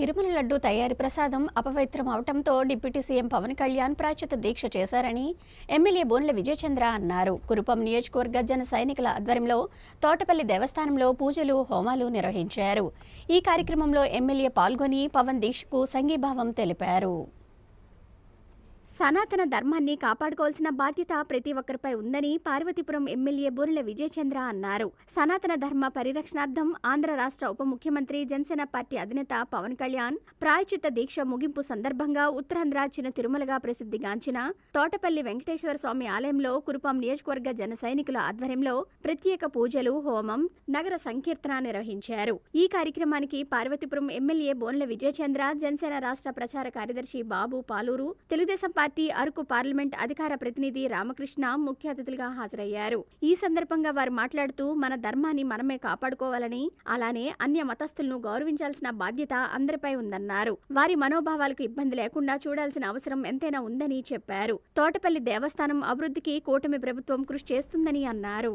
తిరుమల లడ్డు తయారీ ప్రసాదం అపవిత్రం అవటంతో డిప్యూటీ సీఎం పవన్ కళ్యాణ్ ప్రాచ్యత దీక్ష చేశారని ఎమ్మెల్యే బోన్ల విజయచంద్ర అన్నారు. కురుపం నియోజకవర్గ జన సైనికుల ఆధ్వర్యంలో తోటపల్లి దేవస్థానంలో పూజలు హోమాలు నిర్వహించారు. ఈ కార్యక్రమంలో ఎమ్మెల్యే పాల్గొని పవన్ దీక్షకు సంఘీభావం తెలిపారు. సనాతన ధర్మాన్ని కాపాడుకోవాల్సిన బాధ్యత ప్రతి ఒక్కరిపై ఉందని పార్వతీపురం ఎమ్మెల్యే బూరెల విజయచంద్ర అన్నారు. సనాతన ధర్మ పరిరక్షణార్థం ఆంధ్ర రాష్ట్ర ఉప ముఖ్యమంత్రి జనసేన పార్టీ అధినేత పవన్ కళ్యాణ్ ప్రాయచిత్త దీక్ష ముగింపు సందర్భంగా ఉత్తరాంధ్ర చిన్న తిరుమలగా ప్రసిద్ధిగాంచిన తోటపల్లి వెంకటేశ్వర స్వామి ఆలయంలో కురుపం నియోజకవర్గ జన సైనికుల ఆధ్వర్యంలో ప్రత్యేక పూజలు హోమం నగర సంకీర్తన నిర్వహించారు. ఈ కార్యక్రమానికి పార్వతీపురం ఎమ్మెల్యే బోన్ల విజయచంద్ర జనసేన రాష్ట్ర ప్రచార కార్యదర్శి Babu Paluru Telugu Desam party party Araku parliament అధికార ప్రతినిధి రామకృష్ణ ముఖ్య అతిథులుగా హాజరయ్యారు. ఈ సందర్భంగా వారు మాట్లాడుతూ మన ధర్మాన్ని మనమే కాపాడుకోవాలని అలానే అన్య మతస్థులను గౌరవించాల్సిన బాధ్యత అందరిపై ఉందన్నారు. వారి మనోభావాలకు ఇబ్బంది లేకుండా చూడాల్సిన అవసరం ఎంతైనా ఉందని చెప్పారు. తోటపల్లి దేవస్థానం అభివృద్ధికి కూటమి ప్రభుత్వం కృషి చేస్తుందని అన్నారు.